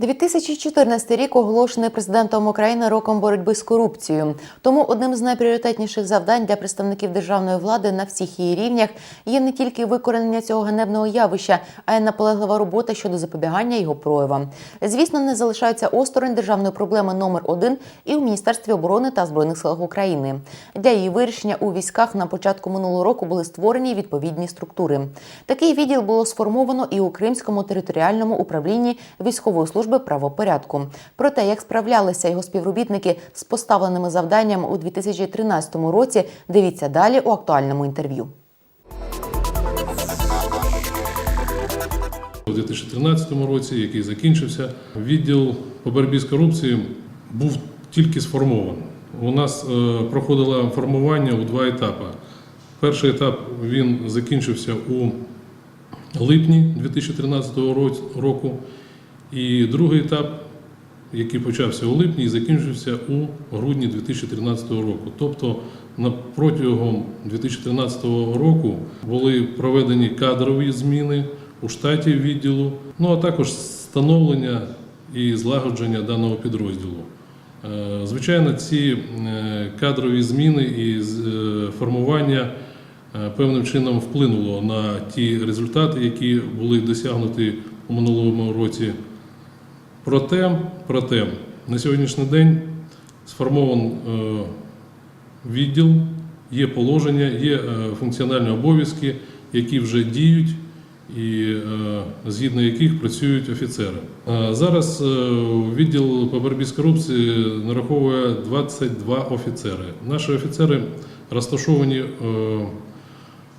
2014 рік оголошений президентом України роком боротьби з корупцією. Тому одним з найпріоритетніших завдань для представників державної влади на всіх її рівнях є не тільки викоренення цього ганебного явища, а й наполеглива робота щодо запобігання його проявам. Звісно, не залишаються осторонь державної проблеми номер один і у Міністерстві оборони та збройних сил України. Для її вирішення у військах на початку минулого року були створені відповідні структури. Такий відділ було сформовано і у Кримському територіальному управлінні військової служби правопорядку. Про те, як справлялися його співробітники з поставленими завданнями у 2013 році, дивіться далі у актуальному інтерв'ю. У 2013 році, який закінчився, відділ по боротьбі з корупцією був тільки сформований. У нас е, проходило формування у два етапи. Перший етап він закінчився у липні 2013 роц- року, і другий етап, який почався у липні і закінчився у грудні 2013 року. Тобто протягом 2013 року були проведені кадрові зміни у штаті відділу, ну а також встановлення і злагодження даного підрозділу. Е, Звичайно, ці е, кадрові зміни і е, формування певним чином вплинуло на ті результати, які були досягнуті у минулому році. Проте, проте на сьогоднішній день сформований е, відділ, є положення, є е, функціональні обов'язки, які вже діють і е, згідно яких працюють офіцери. Зараз відділ по боротьбі з корупцією нараховує 22 офіцери. Наші офіцери розташовані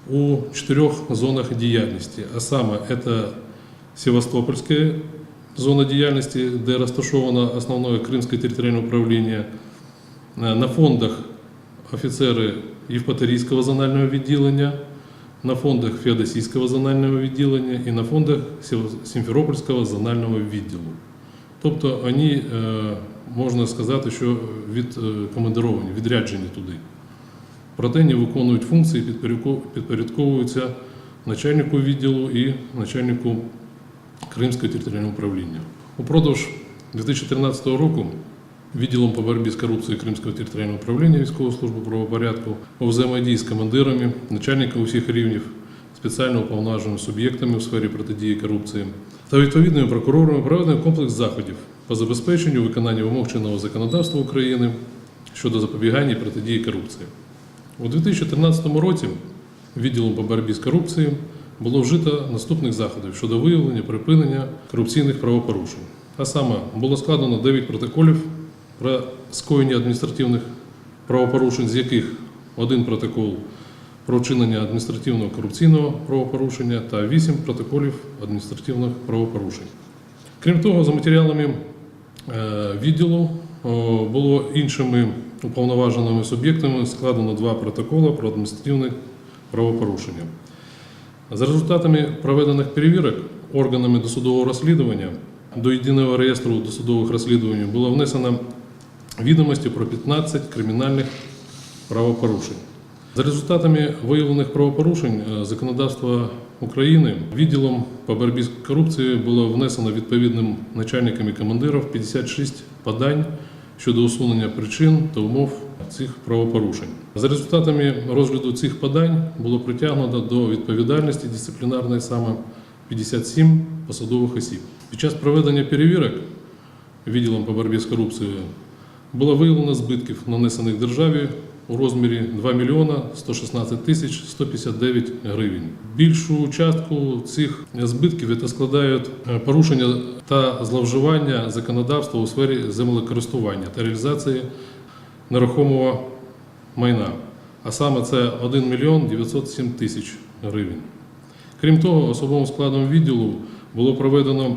у чотирьох зонах діяльності, а саме це Севастопольська зона діяльності, де розташовано основне Кримське територіальне управління. Е, На фондах офіцери Євпаторійського зонального відділення, на фондах Феодосійського зонального відділення і на фондах Сімферопольського зонального відділу. Тобто вони, е, можна сказати, що відкомандировані, відряджені туди. Проте не виконують функції, підпорядковуються начальнику відділу і начальнику Кримського територіального управління. Упродовж 2013 року відділом по боротьбі з корупцією Кримського територіального управління військової служби правопорядку у взаємодії з командирами, начальниками усіх рівнів, спеціально уповноваженими суб'єктами у сфері протидії корупції та відповідними прокурорами проведено комплекс заходів по забезпеченню виконання вимог чинного законодавства України щодо запобігання і протидії корупції. У 2013 році відділом по боротьбі з корупцією було вжито наступних заходів щодо виявлення припинення корупційних правопорушень. А саме було складено 9 протоколів про скоєння адміністративних правопорушень, з яких один протокол про вчинення адміністративного корупційного правопорушення та 8 протоколів адміністративних правопорушень. Крім того, за матеріалами е, відділу було іншими уповноваженими суб'єктами складено два протоколи про адміністративне правопорушення. За результатами проведених перевірок органами досудового розслідування до єдиного реєстру досудових розслідувань було внесено відомості про 15 кримінальних правопорушень. За результатами виявлених правопорушень е, законодавства України відділом по боротьбі з корупцією було внесено відповідним начальникам і командирам 56 подань щодо усунення причин та умов цих правопорушень. За результатами розгляду цих подань було притягнуто до відповідальності дисциплінарної саме 57 посадових осіб. Під час проведення перевірок відділом по боротьбі з корупцією було виявлено збитків, нанесених державі у розмірі 2 мільйона 116 тисяч 159 гривень. Більшу частку цих збитків складають е, порушення та зловживання законодавства у сфері землекористування та реалізації нерухомого майна. А саме це 1 мільйон 907 тисяч гривень. Крім того, особовим складом відділу було проведено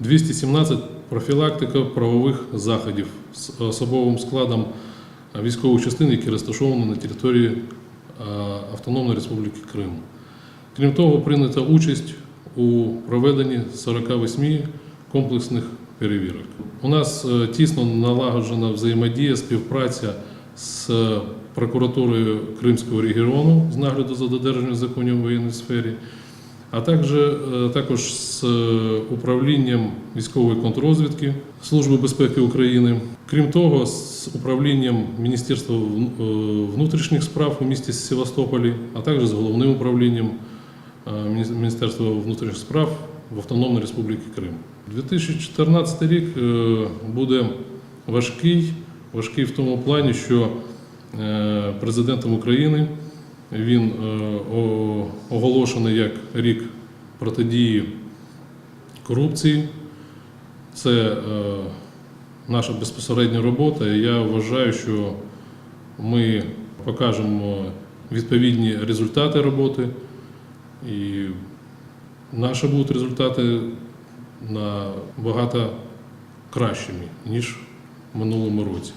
217 профілактика правових заходів з особовим складом військових частин, які розташовані на території е, Автономної Республіки Крим. Крім того, прийнята участь у проведенні 48 комплексних перевірок. У нас е, тісно налагоджена взаємодія, співпраця з прокуратурою Кримського регіону з нагляду за додержанням законів у воєнній сфері. а також, е, також з е, управлінням військової контррозвідки Служби безпеки України. Крім того, з управлінням Міністерства е, внутрішніх справ у місті Севастополі, а також з головним управлінням е, Міністерства внутрішніх справ в Автономній Республіці Крим. 2014 рік е, буде важкий, важкий в тому плані, що е, президентом України він е, оголошений як рік протидії корупції. Це наша безпосередня робота. І я вважаю, що ми покажемо відповідні результати роботи, і наші будуть результати набагато кращими, ніж в минулому році.